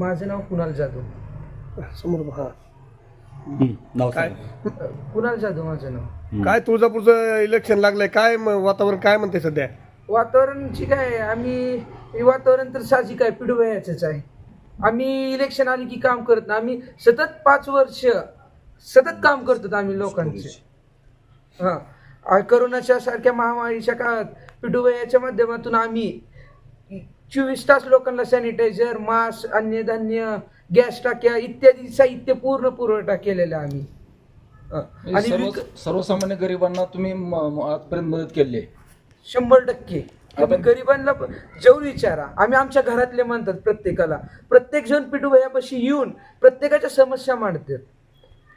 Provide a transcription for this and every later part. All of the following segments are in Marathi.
माझं नाव कुणाल जाधव. समोर हा हं, नाव काय? सांगा. अ, कुणाल जाधव माझं नाव. काय तुळजापूरचं इलेक्शन लागलंय? काय म- वातावरण काय म्हणते सध्या? वातावरणची काय आहे? आम्ही हे वातावरण तर साहजिक आहे पिढवयाचंच आहे. आम्ही इलेक्शन आली की काम करत नाही. आम्ही सतत पाच वर्ष सतत काम करतो आम्ही लोकांचे. हा. करोनाच्या सारख्या महामारीच्या काळात पिढवयाच्या माध्यमातून आम्ही चोवीस तास लोकांना सॅनिटायझर मास्क अन्नधान्य गॅस टाक्या इत्यादी साहित्य पूर्ण पुरवठा केलेला आहे आम्ही. म्हणजे आणि सर्व सर्वसामान्य गरिबांना तुम्ही म- म- आजपर्यंत मदत केली आहे. शंभर टक्के. तुम्ही आपण- गरिबांना प- जरूर विचारा. आम्ही आमच्या घरातले म्हणतात प्रत्येकाला. प्रत्येक जण पिटूभयापाशी येऊन प्रत्येकाच्या समस्या मांडतात.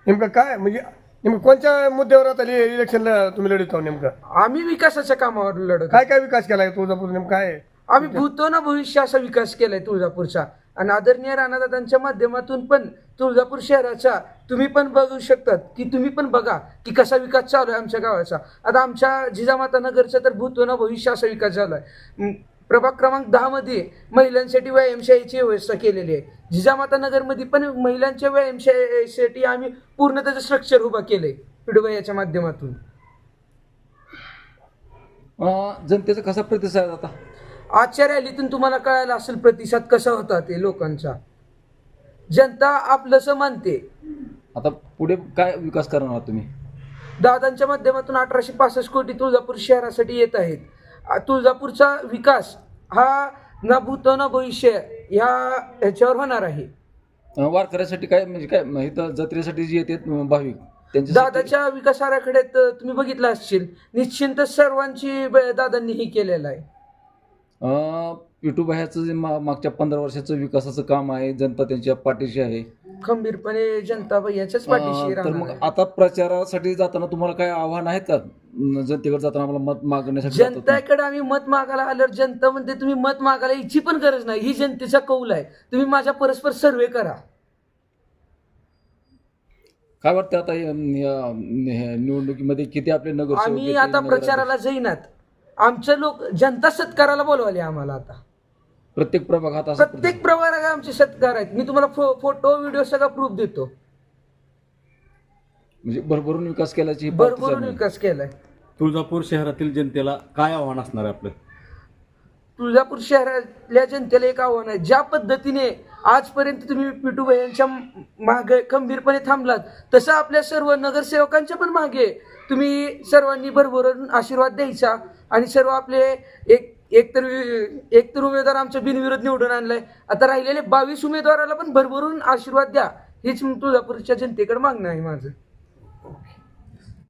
नेमकं काय? म्हणजे नेमकं कोणत्या मुद्द्यावर आता इलेक्शनला तुम्ही लढत आहो नेमकं? आम्ही विकासाच्या कामावर लढत काय काय विकास केलाय तुळजापूर? नेमकं काय आहे? आम्ही भूतो ना भविष्य असा विकास केलाय तुळजापूरचा. आणि आदरणीय राणादादांच्या माध्यमातून पण तुळजापूर शहराचा तुम्ही पण बघू शकतात की तुम्ही पण बघा की कसा विकास चालू आहे आमच्या गावाचा. आता आमच्या जिजामाता नगरचा तर भूतो ना भविष्य असा विकास झाला आहे प्रभाग क्रमांक दहा मध्ये महिलांसाठी व्यायामशाळेची व्यवस्था केलेली आहे. जिजामाता नगरमध्ये पण महिलांच्या व्यायामशाळेसाठी आम्ही पूर्ण त्याचं स्ट्रक्चर उभा केलंय पिडवयाच्या माध्यमातून. जनतेचा कसा प्रतिसाद आता? आजच्या रॅलीतून तुम्हाला कळायला असेल प्रतिसाद कसा होता ते लोकांचा. जनता आपलंसं मानते. आता पुढे काय विकास करणार आहात तुम्ही? दादांच्या माध्यमातून अठराशे पासष्ट कोटी तुळजापूर शहरासाठी येत आहेत. तुळजापूरचा विकास हा ना भूत ना भविष्य ह्या ह्याच्यावर होणार आहे. वारकऱ्यासाठी काय म्हणजे काय इथं जत्रेसाठी जे येतात अं, भाविक त्यांच्या दादाच्या विकास आराखड्यात तुम्ही बघितलं असशील. निश्चिंतच सर्वांची दादांनी हे केलेलं आहे. विठूबाह्याचं जे मा- मागच्या पंधरा वर्षाचं विकासाचं काम आहे जनता त्यांच्या पाठीशी आहे. खंबीरपणे जनता यांच्याच पाठीशी तर राहणार मग आहे. आता प्रचारासाठी जाताना तुम्हाला काय आव्हान आहेत का? जनतेकडे जाताना आम्हाला मत मागण्यासाठी जातात? जनतेकडे आम्ही मत मागायला आल्यावर जनता म्हणते तुम्ही मत मागायला याची पण गरज नाही. ही जनतेचा कौल आहे. तुम्ही माझ्या परस्पर सर्वे करा. काय वाटतं आता या- या- या निवडणुकीमध्ये किती आपले नगर आम्ही आता प्रचाराला जाईनात. आमचे लोक जनता सत्काराला बोलवाले आम्हाला आता. प्रत्येक प्रभागात असं प्रत्येक प्रभागात आमचे सत्कार आहेत. मी तुम्हाला फो- फोटो व्हिडिओ सगळा प्रूफ देतो. म्हणजे भरभरून विकास केल्याची ही भरभरून. विकास केलाय. तुळजापूर शहरातील जनतेला काय आव्हान असणार आहे आपलं? तुळजापूर शहरातल्या जनतेला एक आव्हान आहे. ज्या पद्धतीने आजपर्यंत तुम्ही पिटू यांच्या मागे खंबीरपणे थांबलात तसं आपल्या सर्व नगरसेवकांच्या पण मागे तुम्ही सर्वांनी भरभरून आशीर्वाद द्यायचा. आणि सर्व आपले एक एकतर एकतर उमेदवार आमच्या बिनविरोध निवडून आणलाय. आता राहिलेले बावीस उमेदवाराला पण भरभरून आशीर्वाद द्या. हीच तुळजापूरच्या जनतेकडे मागणं आहे माझं.